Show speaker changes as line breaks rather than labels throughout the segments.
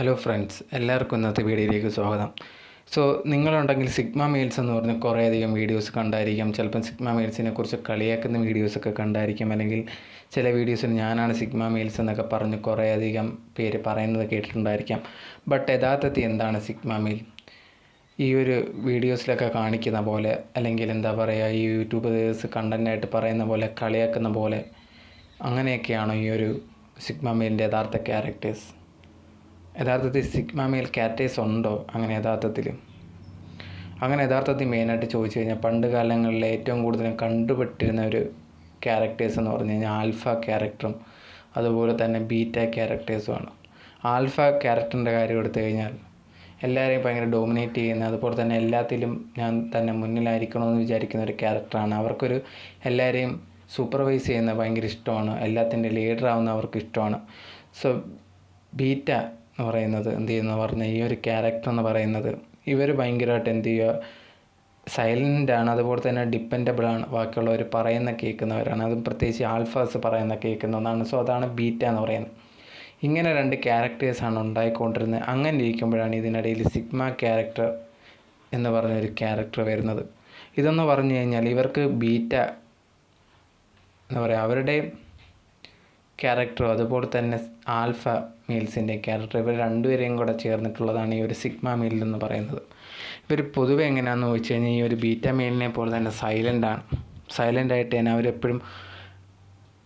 Hello friends എല്ലാവർക്കും ഇന്നത്തെ വീഡിയോയിലേക്ക് സ്വാഗതം. സോ നിങ്ങളുണ്ടെങ്കിൽ സിഗ്മ മെയിൽസ് എന്ന് പറഞ്ഞ് കുറേയധികം വീഡിയോസ് കണ്ടായിരിക്കാം. ചിലപ്പം സിഗ്മ മെയിൽസിനെ കുറിച്ച് കളിയാക്കുന്ന വീഡിയോസൊക്കെ കണ്ടായിരിക്കാം. അല്ലെങ്കിൽ ചില വീഡിയോസിൽ ഞാനാണ് സിഗ്മ മെയിൽസ് എന്നൊക്കെ പറഞ്ഞ് കുറേയധികം പേര് പറയുന്നത് കേട്ടിട്ടുണ്ടായിരിക്കാം. ബട്ട് യഥാർത്ഥത്തിൽ എന്താണ് സിഗ്മ മെയിൽ ഈ ഒരു വീഡിയോസിലൊക്കെ കാണിക്കുന്ന പോലെ അല്ലെങ്കിൽ എന്താ പറയുക ഈ യൂട്യൂബേഴ്സ് കണ്ടന്റായിട്ട് പറയുന്ന പോലെ കളിയാക്കുന്ന പോലെ അങ്ങനെയൊക്കെയാണോ ഈ ഒരു സിഗ്മ മെയിലിന്റെ യഥാർത്ഥ ക്യാരക്ടേഴ്സ് യഥാർത്ഥത്തിൽ സിഗ്മ ക്യാരക്ടേഴ്സ് ഉണ്ടോ? അങ്ങനെ യഥാർത്ഥത്തിൽ. അങ്ങനെ യഥാർത്ഥത്തിൽ മെയിനായിട്ട് ചോദിച്ചു കഴിഞ്ഞാൽ പണ്ട് കാലങ്ങളിൽ ഏറ്റവും കൂടുതലും കണ്ടുപെട്ടിരുന്ന ഒരു ക്യാരക്ടേഴ്സ് എന്ന് പറഞ്ഞു കഴിഞ്ഞാൽ ആൽഫ ക്യാരക്ടറും അതുപോലെ തന്നെ ബീറ്റ ക്യാരക്ടേഴ്സുമാണ് ആൽഫ ക്യാരക്ടറിന്റെ കാര്യം എടുത്തു കഴിഞ്ഞാൽ എല്ലാവരെയും ഭയങ്കര ഡോമിനേറ്റ് ചെയ്യുന്ന അതുപോലെ തന്നെ എല്ലാത്തിലും ഞാൻ തന്നെ മുന്നിലായിരിക്കണമെന്ന് വിചാരിക്കുന്ന ഒരു ക്യാരക്ടറാണ് അവർക്കൊരു എല്ലാവരെയും സൂപ്പർവൈസ് ചെയ്യുന്ന ഭയങ്കര ഇഷ്ടമാണ്. എല്ലാത്തിന്റെ ലീഡർ ആവുന്ന അവർക്ക് ഇഷ്ടമാണ്. സോ ബീറ്റ എന്ന് പറയുന്നത് എന്ത് ചെയ്യുന്ന പറഞ്ഞാൽ ഈ ഒരു ക്യാരക്ടർ എന്ന് പറയുന്നത് ഇവർ ഭയങ്കരമായിട്ട് എന്ത് ചെയ്യുക സൈലന്റ് ആണ് അതുപോലെ തന്നെ ഡിപ്പെൻഡബിൾ ആണ് ബാക്കിയുള്ളവർ പറയുന്ന കേൾക്കുന്നവരാണ് അതും പ്രത്യേകിച്ച് ആൽഫാസ് പറയുന്ന കേൾക്കുന്ന ഒന്നാണ്. സോ അതാണ് ബീറ്റ എന്ന് പറയുന്നത്. ഇങ്ങനെ രണ്ട് ക്യാരക്ടേഴ്സാണ് ഉണ്ടായിക്കൊണ്ടിരുന്നത്. അങ്ങനെ ഇരിക്കുമ്പോഴാണ് ഇതിനിടയിൽ സിഗ്മ ക്യാരക്ടർ എന്ന് പറഞ്ഞൊരു ക്യാരക്ടർ വരുന്നത്. ഇതെന്ന് പറഞ്ഞു കഴിഞ്ഞാൽ ഇവർക്ക് ബീറ്റ എന്താ പറയുക അവരുടെ ക്യാരക്ടറും അതുപോലെ തന്നെ ആൽഫ മീൽസിന്റെ ക്യാരക്ടർ ഇവർ രണ്ടുപേരെയും കൂടെ ചേർന്നിട്ടുള്ളതാണ് ഈ ഒരു സിഗ്മ മീൽ എന്ന് പറയുന്നത്. ഇവർ പൊതുവെ എങ്ങനെയാണെന്ന് ചോദിച്ചു കഴിഞ്ഞാൽ ഈ ഒരു ബീറ്റ മീലിനെ പോലെ തന്നെ സൈലന്റാണ് സൈലന്റായിട്ട് തന്നെ അവരെപ്പോഴും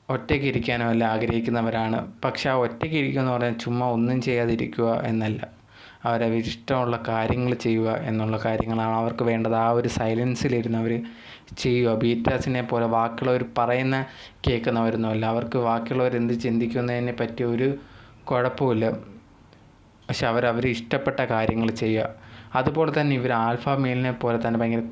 ഒറ്റയ്ക്ക് ഇരിക്കാനോ അല്ല ആഗ്രഹിക്കുന്നവരാണ്. പക്ഷെ ആ ഒറ്റയ്ക്ക് ഇരിക്കുക എന്ന് പറഞ്ഞാൽ ചുമ്മാ ഒന്നും ചെയ്യാതിരിക്കുക എന്നല്ല. അവരവർ ഇഷ്ടമുള്ള കാര്യങ്ങൾ ചെയ്യുക എന്നുള്ള കാര്യങ്ങളാണ് അവർക്ക് വേണ്ടത്. ആ ഒരു സൈലൻസിലിരുന്ന് അവർ ചെയ്യുക. ബീറ്റാസിനെ പോലെ ബാക്കിയുള്ളവർ പറയുന്ന കേൾക്കുന്നവരൊന്നുമല്ല അവർക്ക് ബാക്കിയുള്ളവർ എന്ത് ചിന്തിക്കുന്നതിനെ പറ്റി ഒരു കുഴപ്പമില്ല പക്ഷെ അവരവർ ഇഷ്ടപ്പെട്ട കാര്യങ്ങൾ ചെയ്യുക. അതുപോലെ തന്നെ ഇവർ ആൽഫ മെയിലിനെ പോലെ തന്നെ ഭയങ്കര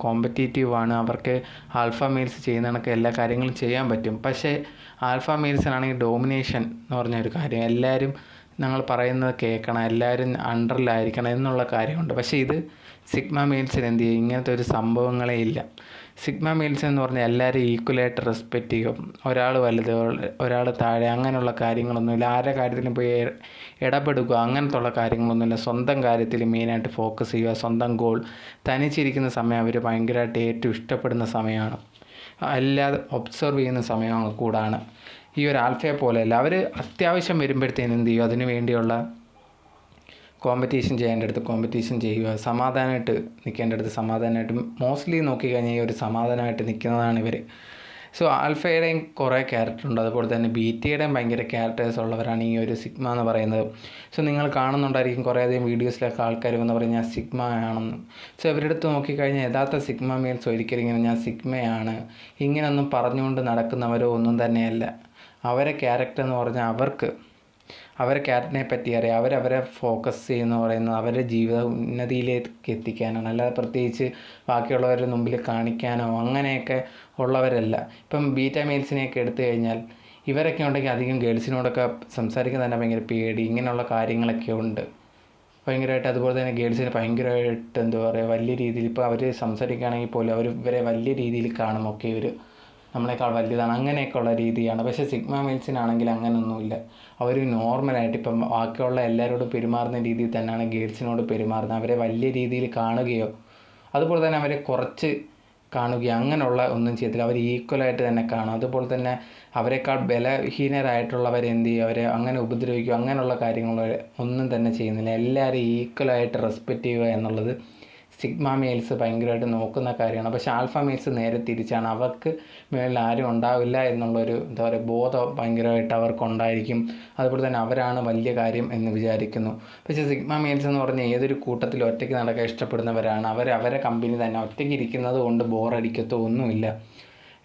ആണ്. അവർക്ക് ആൽഫ മെയിൽസ് ചെയ്യുന്ന എല്ലാ കാര്യങ്ങളും ചെയ്യാൻ പറ്റും. പക്ഷേ ആൽഫ മെയിൽസിനാണെങ്കിൽ ഡോമിനേഷൻ എന്ന് പറഞ്ഞ ഒരു കാര്യം എല്ലാവരും ഞങ്ങൾ പറയുന്നത് കേൾക്കണം എല്ലാവരും അണ്ടറിലായിരിക്കണം എന്നുള്ള കാര്യമുണ്ട്. പക്ഷേ ഇത് സിഗ്മ മീൽസിന് എന്ത് ചെയ്യും? ഇങ്ങനത്തെ ഒരു സംഭവങ്ങളേ ഇല്ല. സിഗ്മ മീൽസ് എന്ന് പറഞ്ഞാൽ എല്ലാവരും ഈക്വലായിട്ട് റെസ്പെക്റ്റ് ചെയ്യും. ഒരാൾ വലുത് ഒരാൾ താഴെ അങ്ങനെയുള്ള കാര്യങ്ങളൊന്നുമില്ല ആരുടെ കാര്യത്തിലും പോയി ഇടപെടുക അങ്ങനത്തുള്ള കാര്യങ്ങളൊന്നുമില്ല സ്വന്തം കാര്യത്തിൽ മെയിനായിട്ട് ഫോക്കസ് ചെയ്യുക സ്വന്തം ഗോൾ. തനിച്ചിരിക്കുന്ന സമയം അവർ ഭയങ്കരമായിട്ട് ഏറ്റവും ഇഷ്ടപ്പെടുന്ന സമയമാണ്. അല്ലാതെ ഒബ്സർവ് ചെയ്യുന്ന സമയം കൂടാണ്. ഈ ഒരു ആൽഫയെ പോലെയല്ല അവർ അത്യാവശ്യം വരുമ്പോഴത്തേന് എന്ത് ചെയ്യും? അതിനു വേണ്ടിയുള്ള കോമ്പറ്റീഷൻ ചെയ്യേണ്ട അടുത്ത് കോമ്പറ്റീഷൻ ചെയ്യുക സമാധാനമായിട്ട് നിൽക്കേണ്ട അടുത്ത് സമാധാനമായിട്ട് മോസ്റ്റ്ലി നോക്കിക്കഴിഞ്ഞാൽ ഈ ഒരു സമാധാനമായിട്ട് നിൽക്കുന്നതാണ് ഇവർ സോ ആൽഫയുടെയും കുറേ ക്യാരക്ടർ ഉണ്ട്. അതുപോലെ തന്നെ ബി ബീറ്റയുടെയും ഭയങ്കര ക്യാരക്ടേഴ്സ് ഉള്ളവരാണ് ഈ ഒരു സിഗ്മ എന്ന് പറയുന്നത്. സോ നിങ്ങൾ കാണുന്നുണ്ടായിരിക്കും കുറേയധികം വീഡിയോസിലൊക്കെ ആൾക്കാർ വന്ന് പറയും ഞാൻ സിഗ്മ ആണെന്ന്. സോ ഇവരുടെ അടുത്ത് നോക്കിക്കഴിഞ്ഞാൽ യഥാർത്ഥ സിഗ്മ മീൻസ് ഒരിക്കലും ഇങ്ങനെ ഞാൻ സിഗ്മയാണ്. ഇങ്ങനെയൊന്നും പറഞ്ഞുകൊണ്ട് നടക്കുന്നവരോ ഒന്നും തന്നെയല്ല. അവരെ ക്യാരക്ടർ എന്ന് പറഞ്ഞാൽ അവർക്ക് അവരെ ക്യാരക്ടറിനെ പറ്റി അറിയാം. അവരവരെ ഫോക്കസ് ചെയ്യുന്ന പറയുന്നത് അവരുടെ ജീവിത ഉന്നതിയിലേക്ക് എത്തിക്കാനാണ്. അല്ലാതെ പ്രത്യേകിച്ച് ബാക്കിയുള്ളവരുടെ മുമ്പിൽ കാണിക്കാനോ അങ്ങനെയൊക്കെ ഉള്ളവരല്ല. ഇപ്പം ബീറ്റ മെയിൽസിനെയൊക്കെ എടുത്തു കഴിഞ്ഞാൽ ഇവരൊക്കെ ഉണ്ടെങ്കിൽ അധികം ഗേൾസിനോടൊക്കെ സംസാരിക്കാൻ തന്നെ ഭയങ്കര പേടി. ഇങ്ങനെയുള്ള കാര്യങ്ങളൊക്കെ ഉണ്ട്. ഭയങ്കരമായിട്ട് അതുപോലെ തന്നെ ഗേൾസിന് ഭയങ്കരമായിട്ട് എന്താ പറയുക വലിയ രീതിയിൽ ഇപ്പോൾ അവർ സംസാരിക്കുകയാണെങ്കിൽ പോലും അവർ ഇവരെ വലിയ രീതിയിൽ കാണും ഒക്കെ ഇവർ നമ്മളെക്കാൾ വലുതാണ്. അങ്ങനെയൊക്കെയുള്ള രീതിയാണ്. പക്ഷേ സിഗ്മ മെയിൽസിനാണെങ്കിൽ അങ്ങനെയൊന്നുമില്ല അവർ നോർമലായിട്ട് ഇപ്പം ബാക്കിയുള്ള എല്ലാവരോടും പെരുമാറുന്ന രീതിയിൽ തന്നെയാണ് ഗേൾസിനോട് പെരുമാറുന്നത്. അവരെ വലിയ രീതിയിൽ കാണുകയോ അതുപോലെ തന്നെ അവരെ കുറച്ച് കാണുകയോ അങ്ങനെയുള്ള ഒന്നും ചെയ്യത്തില്ല. അവർ ഈക്വലായിട്ട് തന്നെ കാണും. അതുപോലെ തന്നെ അവരെക്കാൾ ബലഹീനരായിട്ടുള്ളവർ എന്ത് ചെയ്യും? അവരെ അങ്ങനെ ഉപദ്രവിക്കുക അങ്ങനെയുള്ള കാര്യങ്ങൾ ഒന്നും തന്നെ ചെയ്യുന്നില്ല. എല്ലാവരും ഈക്വലായിട്ട് റെസ്പെക്റ്റ് ചെയ്യുക എന്നുള്ളത് സിഗ്മ മെയിൽസ് ഭയങ്കരമായിട്ട് നോക്കുന്ന കാര്യമാണ്. പക്ഷേ ആൽഫ മെയിൽസ് നേരെ തിരിച്ചാണ്. അവർക്ക് മേളിൽ ആരും ഉണ്ടാവില്ല എന്നുള്ളൊരു എന്താ പറയുക ബോധം ഭയങ്കരമായിട്ട് അവർക്കുണ്ടായിരിക്കും. അതുപോലെ തന്നെ അവരാണ് വലിയ കാര്യം എന്ന് വിചാരിക്കുന്നു. പക്ഷേ സിഗ്മ മെയിൽസ് എന്ന് പറഞ്ഞാൽ ഏതൊരു കൂട്ടത്തിൽ ഒറ്റയ്ക്ക് നടക്കാൻ ഇഷ്ടപ്പെടുന്നവരാണ്. അവർ അവരെ കമ്പനി തന്നെ ഒറ്റയ്ക്ക് ഇരിക്കുന്നത് കൊണ്ട് ബോറടിക്കത്തോ ഒന്നുമില്ല.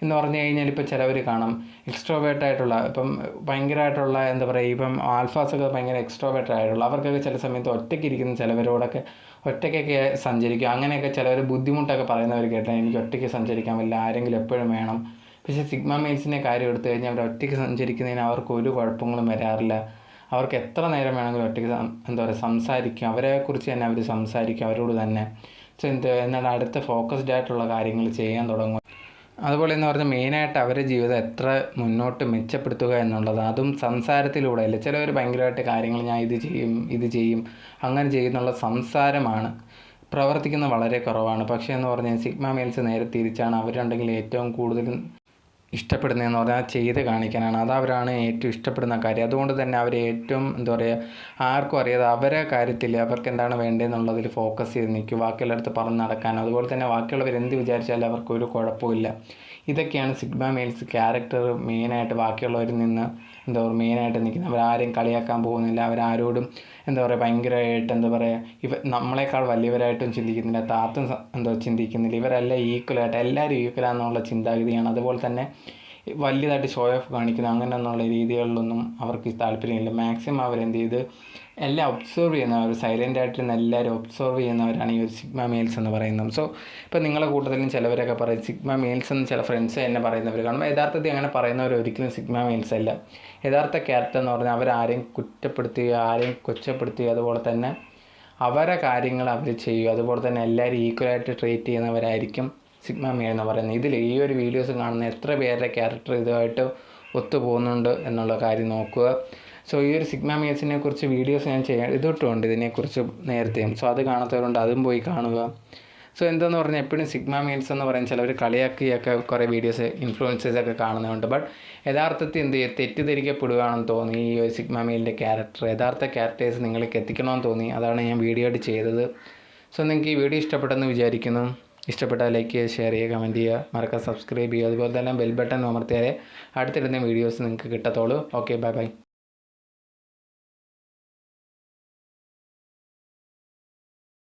എന്ന് പറഞ്ഞു കഴിഞ്ഞാൽ ഇപ്പോൾ ചിലവർ കാണാം. എക്സ്ട്രോവേർട്ട് ആയിട്ടുള്ള ഇപ്പം ഭയങ്കരമായിട്ടുള്ള എന്താ പറയുക ഇപ്പം ആൽഫാസൊക്കെ ഭയങ്കര എക്സ്ട്രോവേർട്ട് ആയിട്ടുള്ള അവർക്കൊക്കെ ചില സമയത്ത് ഒറ്റയ്ക്ക് ഇരിക്കുന്ന ചിലവരോടൊക്കെ ഒറ്റയ്ക്കൊക്കെ സഞ്ചരിക്കും. അങ്ങനെയൊക്കെ ചിലവർ ബുദ്ധിമുട്ടൊക്കെ പറയുന്നവർ കേട്ടാൽ എനിക്ക് ഒറ്റയ്ക്ക് സഞ്ചരിക്കാൻ പറ്റില്ല ആരെങ്കിലും എപ്പോഴും വേണം. പക്ഷേ സിഗ്മ മെയിൽസിന്റെ കാര്യം എടുത്തു കഴിഞ്ഞാൽ അവർ ഒറ്റയ്ക്ക് സഞ്ചരിക്കുന്നതിന് അവർക്ക് ഒരു കുഴപ്പങ്ങളും വരാറില്ല. അവർക്ക് എത്ര നേരം വേണമെങ്കിലും ഒറ്റയ്ക്ക് എന്താ പറയുക സംസാരിക്കും. അവരെക്കുറിച്ച് തന്നെ അവർ സംസാരിക്കും അവരോട് തന്നെ. എന്ത് എന്നാൽ അടുത്ത ഫോക്കസ്ഡ് ആയിട്ടുള്ള കാര്യങ്ങൾ ചെയ്യാൻ തുടങ്ങും. അതുപോലെ എന്ന് പറഞ്ഞാൽ മെയിനായിട്ട് അവരുടെ ജീവിതം എത്ര മുന്നോട്ട് മെച്ചപ്പെടുത്തുക എന്നുള്ളത് അതും സംസാരത്തിലൂടെ അല്ല ചിലവർ ഭയങ്കരമായിട്ട് കാര്യങ്ങൾ ഞാൻ ഇത് ചെയ്യും ഇത് ചെയ്യും അങ്ങനെ ചെയ്യുന്നുള്ള സംസാരമാണ് പ്രവർത്തിക്കുന്നത് വളരെ കുറവാണ്. പക്ഷേ എന്ന് പറഞ്ഞാൽ സിഗ്മ മെയിൽസ് നേരെ തിരിച്ചാണ്. അവരുണ്ടെങ്കിൽ ഏറ്റവും കൂടുതലും ഇഷ്ടപ്പെടുന്നതെന്ന് പറഞ്ഞാൽ ചെയ്ത് കാണിക്കാനാണ്. അത് അവരാണ് ഏറ്റവും ഇഷ്ടപ്പെടുന്ന കാര്യം. അതുകൊണ്ട് തന്നെ അവർ ഏറ്റവും എന്താ പറയുക ആർക്കും അറിയാതെ അവരെ കാര്യത്തിൽ അവർക്ക് എന്താണ് വേണ്ടതെന്നുള്ളതിൽ ഫോക്കസ് ചെയ്ത് നിൽക്കും. ബാക്കിയുള്ളവരടുത്ത് പറഞ്ഞ് നടക്കാൻ അതുപോലെ തന്നെ ബാക്കിയുള്ളവർ എന്ത് വിചാരിച്ചാലും അവർക്കൊരു കുഴപ്പമില്ല ഇതൊക്കെയാണ് സിഗ്മ മെയിൽസ് ക്യാരക്ടർ മെയിനായിട്ട് ബാക്കിയുള്ളവരിൽ നിന്ന് എന്താ പറയുക മെയിനായിട്ട് നിൽക്കുന്നത് അവരാരെയും കളിയാക്കാൻ പോകുന്നില്ല അവരാരോടും എന്താ പറയുക ഭയങ്കരമായിട്ട് എന്താ പറയുക ഇവ നമ്മളെക്കാൾ വലിയവരായിട്ടും ചിന്തിക്കുന്നില്ല താത്തും എന്താ ചിന്തിക്കുന്നില്ല ഇവരെല്ലാം ഈക്വലായിട്ട് എല്ലാവരും ഈക്വലാണെന്നുള്ള ചിന്താഗതിയാണ്. അതുപോലെ തന്നെ വലിയതായിട്ട് ഷോ ഓഫ് കാണിക്കുന്ന അങ്ങനെയൊന്നുള്ള രീതികളിലൊന്നും അവർക്ക് താല്പര്യമില്ല. മാക്സിമം അവരെന്ത് ചെയ്ത് എല്ലാം ഒബ്സർവ് ചെയ്യുന്നവർ സൈലന്റ് ആയിട്ടിരുന്ന് എല്ലാവരും ഒബ്സർവ് ചെയ്യുന്നവരാണ് ഈ ഒരു സിഗ്മ മെയിൽസ് എന്ന് പറയുന്നത്. സോ ഇപ്പോൾ നിങ്ങളെ കൂട്ടത്തിലും ചിലവരൊക്കെ പറയും സിഗ്മ മെയിൽസ് എന്ന് ചില ഫ്രണ്ട്സ് തന്നെ പറയുന്നവർ കാണുമ്പോൾ യഥാർത്ഥത്തിൽ അങ്ങനെ പറയുന്നവർ ഒരിക്കലും സിഗ്മ മെയിൽസ് അല്ല. യഥാർത്ഥ ക്യാരക്ടർ എന്ന് പറഞ്ഞാൽ അവരാരെയും കുറ്റപ്പെടുത്തുകയോ ആരെയും കൊച്ചപ്പെടുത്തുകയോ അതുപോലെ തന്നെ അവരെ കാര്യങ്ങൾ അവർ ചെയ്യുക അതുപോലെ തന്നെ എല്ലാവരും ഈക്വലായിട്ട് ട്രീറ്റ് ചെയ്യുന്നവരായിരിക്കും. സിഗ്മ മേ എന്ന് പറയുന്നത്. ഇതിൽ ഈ ഒരു വീഡിയോസ് കാണുന്ന എത്ര പേരുടെ ക്യാരക്ടർ ഇതുമായിട്ട് ഒത്തുപോകുന്നുണ്ട് എന്നുള്ള കാര്യം നോക്കുക. സോ ഈ ഒരു സിഗ്മ മേസിനെ കുറിച്ച് വീഡിയോസ് ഞാൻ ചെയ്യാൻ ഇതൊട്ടുമുണ്ട് ഇതിനെക്കുറിച്ച് നേരത്തെയും. സോ അത് കാണാത്തവരുണ്ട് അതും പോയി കാണുക. സോ എന്താന്ന് പറഞ്ഞാൽ എപ്പോഴും സിഗ്മ മീൽസ് എന്ന് പറയുന്ന ചിലവർ കളിയാക്കിയൊക്കെ കുറേ വീഡിയോസ് ഇൻഫ്ലുവൻസേഴ്സ് ഒക്കെ കാണുന്നുണ്ട് ബട്ട് യഥാർത്ഥത്തിൽ എന്ത് ചെയ്യുക തെറ്റിദ്ധരിക്കപ്പെടുകയാണെന്ന് തോന്നി ഈ ഒരു സിഗ്മ മീലിന്റെ ക്യാരക്ടർ യഥാർത്ഥ ക്യാരക്ടേഴ്സ് നിങ്ങൾക്ക് എത്തിക്കണമെന്ന് തോന്നി. അതാണ് ഞാൻ വീഡിയോ ആയിട്ട് ചെയ്തത്. സോ നിങ്ങൾക്ക് ഈ വീഡിയോ ഇഷ്ടപ്പെട്ടെന്ന് വിചാരിക്കുന്നു. ഇഷ്ടപ്പെട്ടാൽ ലൈക്ക് ചെയ്യുക ഷെയർ ചെയ്യുക കമന്റ് ചെയ്യുക. മറക്കുക സബ്സ്ക്രൈബ് ചെയ്യുക. അതുപോലെ തന്നെ ബെൽ ബട്ടൺ അമർത്തിയാലേ അടുത്തിടുന്ന വീഡിയോസ് നിങ്ങൾക്ക് കിട്ടത്തുള്ളൂ. Okay bye bye